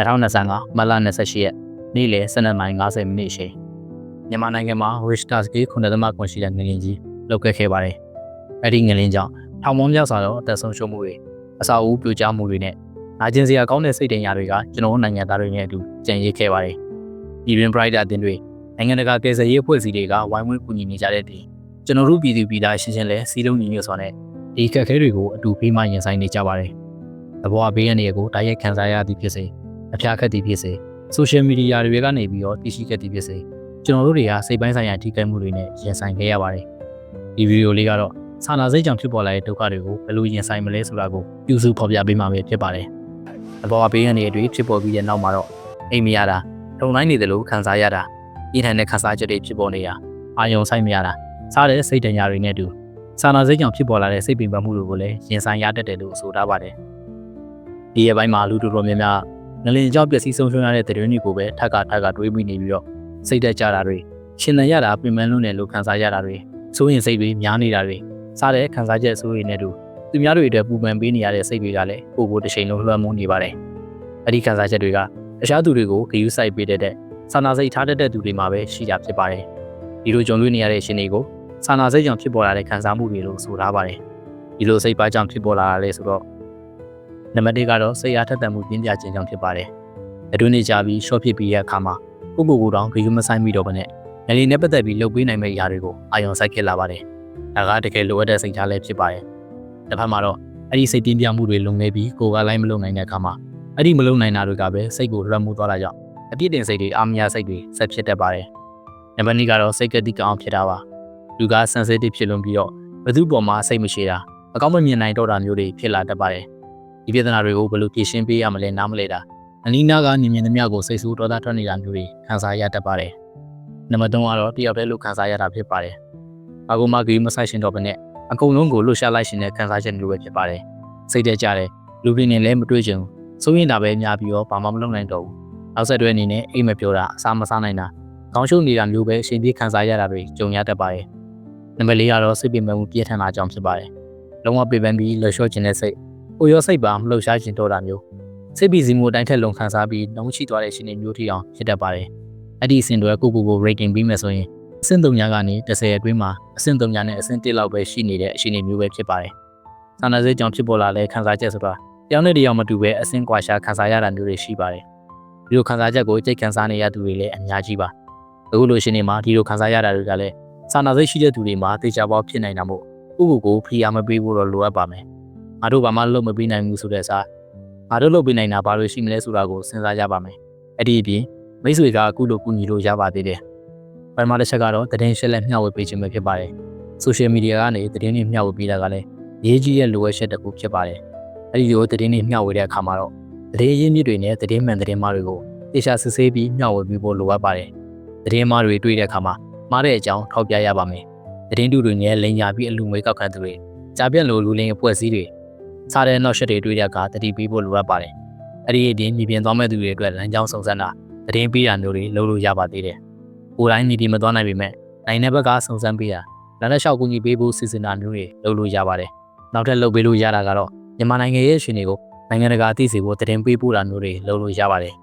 2025မတ်လ28ရက်နေ့လယ်12:50မိနစ်အချိန်မြန်မာနိုင်ငံမှာ Richter scale 9.9ရှိတဲ့ငလျင်ကြီးလှုပ်ခတ်ခဲ့ပါတယ်။အဲ့ဒီငလျင်ကြောင့်ထောင်ပေါင်းများစွာသောအသက်ဆုံးရှုံးမှုတွေအစာအုပ်ပြိုကျမှုတွေနဲ့နာကျင်စရာကောင်းတဲ့စိတ်တင်ရာတွေကကျွန်တော်တို့နိုင်ငံသားတွေနဲ့အတူကြံရစ်ခဲ့ပါတယ်။ပြည်တွင်း Brighter အသင်းတွေနိုင်ငံတကာကယ်ဆယ်ရေးအဖွဲ့အစည်းတွေကဝိုင်းဝန်းကူညီနေကြတဲ့တည်းကျွန်တော်တို့ပြည်သူပြည်သားရှင်းရှင်းလဲစီးလုံးညီညွတ်စွာနဲ့ဒီခက်ခဲတွေကိုအတူဖေးမှရင်ဆိုင်နေကြပါတယ်။သဘောအဘေးရနေကိုတိုက်ရိုက်ခံစားရသည်ဖြစ်စေ အဖျားခတ်သည်ဖြစ်စေ social media တွေကနေပြီးတော့တည်ရှိခဲ့သည်ဖြစ်စေကျွန်တော်တို့တွေကစိတ်ပိုင်းဆိုင်ရာထိခိုက်မှုတွေနဲ့ရင်ဆိုင်ခဲ့ရပါတယ်။ဒီဗီဒီယိုလေးကတော့စာနာစိတ်ကြောင့်ဖြစ်ပေါ်လာတဲ့ဒုက္ခတွေကိုဘယ်လိုရင်ဆိုင်မလဲဆိုတာကိုပြုစုဖော်ပြပေးမှာပဲဖြစ်ပါတယ်။သဘောအဘေးရနေတွေဖြစ်ပေါ်ပြီးတဲ့နောက်မှာတော့အိမ်မရတာထုံတိုင်းနေတယ်လို့ခံစားရတာပြင်းထန်တဲ့ခံစားချက်တွေဖြစ်ပေါ်နေတာအာယုံဆိုင်မရတာစားတဲ့စိတ်တညာတွေနဲ့အတူစာနာစိတ်ကြောင့်ဖြစ်ပေါ်လာတဲ့စိတ်ပင်ပန်းမှုတွေကိုလည်းရင်ဆိုင်ရတတ်တယ်လို့ဆိုထားပါတယ်။ဒီရဲ့ပိုင်းမှာလူတော်တော်များများ ငလင်ကြောင့်ပျက်စီးဆုံးရှုံးရတဲ့တဲ့တွင်းတွေကိုပဲထက်ကထက်ကတွေးမိနေပြီးတော့စိတ်တက်ကြတာတွေရှင်သန်ရတာပြင်ပန်းလို့နဲ့လို့ခံစားရတာတွေစိုးရင်စိတ်တွေများနေတာတွေစားတဲ့ခံစားချက်ဆိုးတွေနဲ့တူသူများတွေအတွက်ပူပန်ပေးနေရတဲ့စိတ်တွေကလည်းပို့ပို့တစ်ချိန်လုံးလွှမ်းမိုးနေပါတယ်။အဲ့ဒီခံစားချက်တွေကတခြားသူတွေကိုဂရုစိုက်ပေးတဲ့တဲ့စာနာစိတ်ထားတတ်တဲ့သူတွေမှာပဲရှိတာဖြစ်ပါတယ်။ဒီလိုကြုံတွေ့နေရတဲ့ရှင်တွေကိုစာနာစိတ်ကြောင့်ဖြစ်ပေါ်လာတဲ့ခံစားမှုတွေလို့ဆိုထားပါတယ်။ဒီလိုစိတ်ပါကြောင့်ဖြစ်ပေါ်လာတာလဲဆိုတော့ နံပါတ်1ကတော့စိတ်အားထက်သန်မှုပြင်းပြခြင်းကြောင့်ဖြစ်ပါတယ်။အတွင်းနေကြပြီး short ဖြစ်ပြီးတဲ့အခါမှာကိုယ့်ကိုယ်ကိုယ်တောင်ဂရုမစိုက်မိတော့ဘဲနဲ့ငလီနဲ့ပတ်သက်ပြီးလှုပ်ပေးနိုင်မယ့်ຢာတွေကိုအာရုံစိုက်ခဲ့လာပါတယ်။ဒါကတကယ်လိုအပ်တဲ့စိတ်ထားလည်းဖြစ်ပါတယ်။တစ်ဖက်မှာတော့အဲ့ဒီစိတ်ပြင်းပြမှုတွေလုံနေပြီးကိုယ်ကလိုက်မလုံနိုင်တဲ့အခါမှာအဲ့ဒီမလုံနိုင်တာတွေကပဲစိတ်ကိုလွှမ်းမိုးသွားတာကြောင့်အပြစ်တင်စိတ်တွေအာမရစိတ်တွေဆက်ဖြစ်တတ်ပါတယ်။နံပါတ်2ကတော့စိတ်ကတိကအောင်ဖြစ်တာပါ။လူက sensitive ဖြစ်လွန်ပြီးတော့ဘယ်သူပေါ်မှာစိတ်မရှိတာအကောင်းမမြင်နိုင်တော့တာမျိုးတွေဖြစ်လာတတ်ပါတယ်။ ဒီပြဿနာတွေကိုဘယ်လိုဖြေရှင်းပေးရမလဲနားမလဲတာအနီးနားကမြင်မြင်သမျှကိုစိတ်ဆိုးဒေါသထွက်နေတာမျိုးတွေခံစားရတတ်ပါတယ်။နံပါတ်3ကတော့တယောက်တည်းလို့ခံစားရတာဖြစ်ပါတယ်။ဘာကူမှဂီမဆိုင်ရှင်တော့ဘဲနဲ့အကုန်လုံးကိုလှုပ်ရှားလိုက်ရှင်တဲ့ခံစားချက်မျိုးပဲဖြစ်ပါတယ်။စိတ်တကြတယ်လူတွေနဲ့လည်းမတွေ့ချင်ဘူး။စိုးရင်တာပဲများပြီးတော့ဘာမှမလုပ်နိုင်တော့ဘူး။နောက်ဆက်တွဲအနေနဲ့အိမ်မပြောတာအစားမစားနိုင်တာကောင်းရှုံနေတာမျိုးပဲအရှင်ပြေခံစားရတာတွေကြုံရတတ်ပါတယ်။နံပါတ်4ကတော့စိတ်ပင်ပန်းမှုပြည့်ထန်တာကြောင့်ဖြစ်ပါတယ်။လုံးဝပေပန်းပြီးလှလျှော့ခြင်းတဲ့စိတ်။ ကိုရောစိတ်ပါမလှုပ်ရှားခြင်းတော့တာမျိုး။စိတ်ပီစီမှုအတိုင်းထက်လုံခံစားပြီးနှုံးချိသွားတဲ့ရှင်နေမျိုးထီအောင်ဖြစ်တတ်ပါတယ်။အဲ့ဒီအဆင့်တွေကိုကိုကို rating ပြီးမယ်ဆိုရင်အဆင့်3ညာကနေ10အတွင်းမှာအဆင့်3ညာနဲ့အဆင့်1လောက်ပဲရှိနေတဲ့အခြေအနေမျိုးပဲဖြစ်ပါတယ်။စာနာစိတ်ကြောင့်ဖြစ်ပေါ်လာတဲ့ခံစားချက်ဆိုတာတယောက်နဲ့တယောက်မတူဘဲအဆင့်ကွာရှားခံစားရတာမျိုးတွေရှိပါတယ်။ဒီလိုခံစားချက်ကိုစိတ်ခံစားနေရသူတွေလည်းအများကြီးပါ။အခုလိုရှင်နေမှာဒီလိုခံစားရတာတွေကလည်းစာနာစိတ်ရှိတဲ့သူတွေမှာတေချာပေါက်ဖြစ်နိုင်တာမို့ကိုကိုကိုဖိအားမပေးဖို့တော့လိုအပ်ပါမယ်။ ငါတို့ဘာမှလုပ်မပေးနိုင်ဘူးဆိုတဲ့စာငါတို့လုပ်ပေးနိုင်တာဘာလို့ရှိမလဲဆိုတာကိုစဉ်းစားကြပါမယ်။အဲ့ဒီအပြင်မိတ်ဆွေကအခုလိုကူညီလို့ရပါသေးတယ်။ပထမတစ်ချက်ကတော့သတင်းရှင်းလက်မျှဝေပေးခြင်းပဲဖြစ်ပါတယ်။ social media ကနေသတင်းတွေမျှဝေပေးတာကလည်းရေးကြီးရဲ့လိုအပ်ချက်တစ်ခုဖြစ်ပါတယ်။အဲ့ဒီလိုသတင်းတွေမျှဝေတဲ့အခါမှာတော့သတင်းရင်းမြစ်တွေနဲ့သတင်းမှန်သတင်းမှားတွေကိုတေချာစစ်ဆေးပြီးမျှဝေပေးဖို့လိုအပ်ပါတယ်။သတင်းမှားတွေတွေ့တဲ့အခါမှာမှားတဲ့အကြောင်းထောက်ပြရပါမယ်။သတင်းတူတွေနဲ့လိန်ညာပြီးအလူငွေကောက်ခံသူတွေကြားပြန့်လိုလူလင်းအဖွဲ့အစည်းတွေ စားတဲ့နောက်ရှက်တွေတွေ့တဲ့အခါတတိပေးဖို့လိုအပ်ပါတယ်။အဲ့ဒီအပြင်မြင်ပြင်သွားမဲ့သူတွေအတွက်လမ်းကြောင်းစုံစမ်းတာသတင်းပေးတာမျိုးတွေလုပ်လို့ရပါသေးတယ်။ကိုယ်တိုင်းနေဒီမသွားနိုင်ပေမဲ့နိုင်တဲ့ဘက်ကစုံစမ်းပေးတာလမ်းတစ်လျှောက်ကူညီပေးဖို့စီစဉ်တာမျိုးတွေလုပ်လို့ရပါတယ်။နောက်ထပ်လုပ်ပေးလို့ရတာကတော့မြန်မာနိုင်ငံရဲ့ရှင်တွေကိုနိုင်ငံတကာအသိစေဖို့သတင်းပေးပို့တာမျိုးတွေလုပ်လို့ရပါတယ်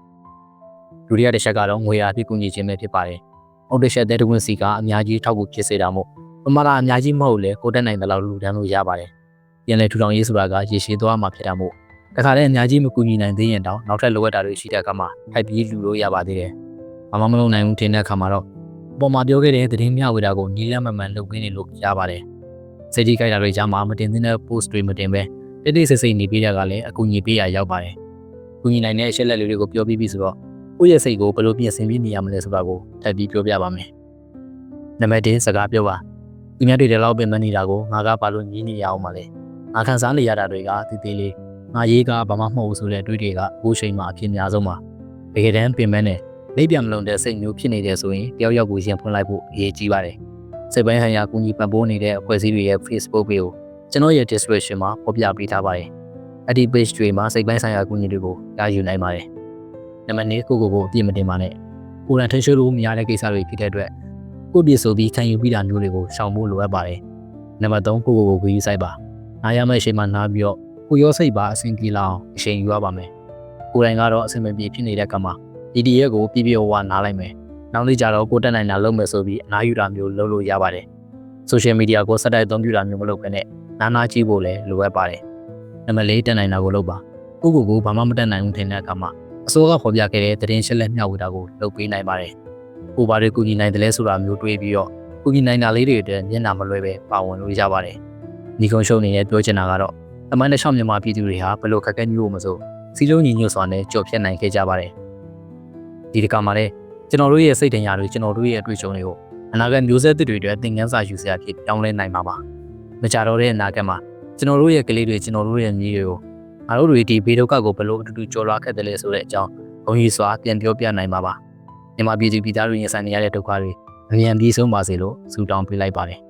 ။ဒုတိယတစ်ချက်ကတော့ငွေအားဖြင့်ကူညီခြင်းပဲဖြစ်ပါတယ်။အော်ဒိရှက်တဲ့တဝင်းစီကအများကြီးထောက်ကူဖြစ်စေတာမို့ပမာဏအများကြီးမဟုတ်လေကိုတက်နိုင်တဲ့လောက်လူတန်းလို့ရပါတယ်။ ပြန်လဲထူထောင်ရေးဆိုတာကရေရှည်သွားမှာဖြစ်တာမို့တခါတည်းအများကြီးမကူညီနိုင်သေးရင်တောင်နောက်ထပ်လိုအပ်တာတွေရှိတဲ့အခါမှာထိုက်ပြီးလူလို့ရပါသေးတယ်။ဘာမှမလုပ်နိုင်ဘူးထင်တဲ့အခါမှာတော့ပေါ်မှာပြောခဲ့တဲ့သတင်းမျှဝေတာကိုနီးလမ်းမှန်မှန်လုပ်ပေးနေလို့ရပါတယ်။စိတ်ကြီးကြိုက်တာတွေကြားမှာမတင်သင့်တဲ့ post တွေမတင်ပဲတိတိစိတ်စိတ်နေပေးတာကလည်းအကူအညီပေးရရောက်ပါတယ်။ကူညီနိုင်တဲ့အချက်လက်တွေကိုပြောပြီးပြီဆိုတော့ကိုယ့်ရဲ့စိတ်ကိုဘယ်လိုပြင်ဆင်ပြီးနေရမလဲဆိုတာကိုထပ်ပြီးပြောပြပါမယ်။နံပါတ်1စကားပြောပါ။သူများတွေတဲ့လောက်ပင်မနေတာကိုငါကဘာလို့ညင်းနေရအောင်မလဲ။ ငါခံစားနေရတာတွေကတည်တည်လေးငါရေးကဘာမှမဟုတ်ဘူးဆိုတဲ့အတွေ့တွေကအခုချိန်မှာအဖြစ်များဆုံးပါတကယ်တမ်းပင်မနဲ့လက်ပြန်မလုံတဲ့စိတ်မျိုးဖြစ်နေတယ်ဆိုရင်တယောက်ယောက်ကိုရင်ဖွင့်လိုက်ဖို့အရေးကြီးပါတယ်စိတ်ပိုင်းဟန်ရာကူညီပံ့ပိုးနေတဲ့အဖွဲ့အစည်းတွေရဲ့ Facebook page ကိုကျွန်တော်ရဲ့ description မှာဖော်ပြပေးထားပါတယ်အဲ့ဒီ page တွေမှာစိတ်ပိုင်းဆိုင်ရာကူညီတွေကိုရယူနိုင်ပါတယ်နံပါတ်2ကိုကိုကိုအပြည့်မတင်ပါနဲ့ကိုယ်တိုင်ထိန်းချုပ်လို့မရတဲ့ကိစ္စတွေဖြစ်တဲ့အတွက်ကိုပြည့်ဆိုပြီးခံယူပြီးတာမျိုးတွေကိုရှောင်ဖို့လိုအပ်ပါတယ်နံပါတ်3ကိုကိုကိုဂရုစိုက်ပါ နားရမယ့်အချိန်မှာနားပြီးတော့ကိုရောစိတ်ပါအဆင်ပြေလောက်အချိန်ယူရပါမယ်ကိုယ်တိုင်ကတော့အဆင်မပြေဖြစ်နေတဲ့ကမှာဒီဒီရက်ကိုပြပြဝဝနားလိုက်မယ်နောက်နေ့ကျတော့ကိုတက်နိုင်တာလုပ်မယ်ဆိုပြီးအနားယူတာမျိုးလုပ်လို့ရပါတယ်ဆိုရှယ်မီဒီယာကိုစက်တိုက်အသုံးပြုတာမျိုးမလုပ်ဘဲနဲ့နားနာကြည့်ဖို့လည်းလိုအပ်ပါတယ်နံပါတ်၄တက်နိုင်တာကိုလုပ်ပါကိုကိုကိုဘာမှမတက်နိုင်ဘူးထင်တဲ့အခါမှာအစိုးရဖော်ပြခဲ့တဲ့သတင်းရှင်းလက်မျှဝေတာကိုလုပ်ပေးနိုင်ပါတယ်ကိုဘာတွေကူညီနိုင်တယ်လဲဆိုတာမျိုးတွေးပြီးတော့ကူညီနိုင်တာလေးတွေအတွက်မျက်နှာမလွဲပဲပါဝင်လို့ရပါတယ် ညီကုံရှုံအနေနဲ့ပြောချင်တာကတော့အမှန်တခြားမြန်မာပြည်သူတွေဟာဘယ်လိုခက်ခဲမျိုးမဆိုစီလုံးညီညွတ်စွာနဲ့ကြော်ဖြတ်နိုင်ခဲ့ကြပါတယ်ဒီတစ်ခါမှာလည်းကျွန်တော်တို့ရဲ့စိတ်ထင်ရတွေကျွန်တော်တို့ရဲ့အတွေ့အကြုံတွေကိုအနာဂတ်မျိုးဆက်သစ်တွေအတွက်သင်ခန်းစာယူစရာဖြစ်ပြောင်းလဲနိုင်မှာပါမကြတော့တဲ့အနာဂတ်မှာကျွန်တော်တို့ရဲ့ကလေးတွေကျွန်တော်တို့ရဲ့မြေတွေကိုငါတို့တွေဒီဘေးဒုက္ခကိုဘယ်လိုအတူတူကျော်လွှားခဲ့တယ်လဲဆိုတဲ့အကြောင်းဘုံကြီးစွာပြန်ပြောပြနိုင်မှာပါမြန်မာပြည်သူပြည်သားတွေရင်ဆိုင်နေရတဲ့ဒုက္ခတွေအမြန်ပြီးဆုံးပါစေလို့ဆုတောင်းပေးလိုက်ပါတယ်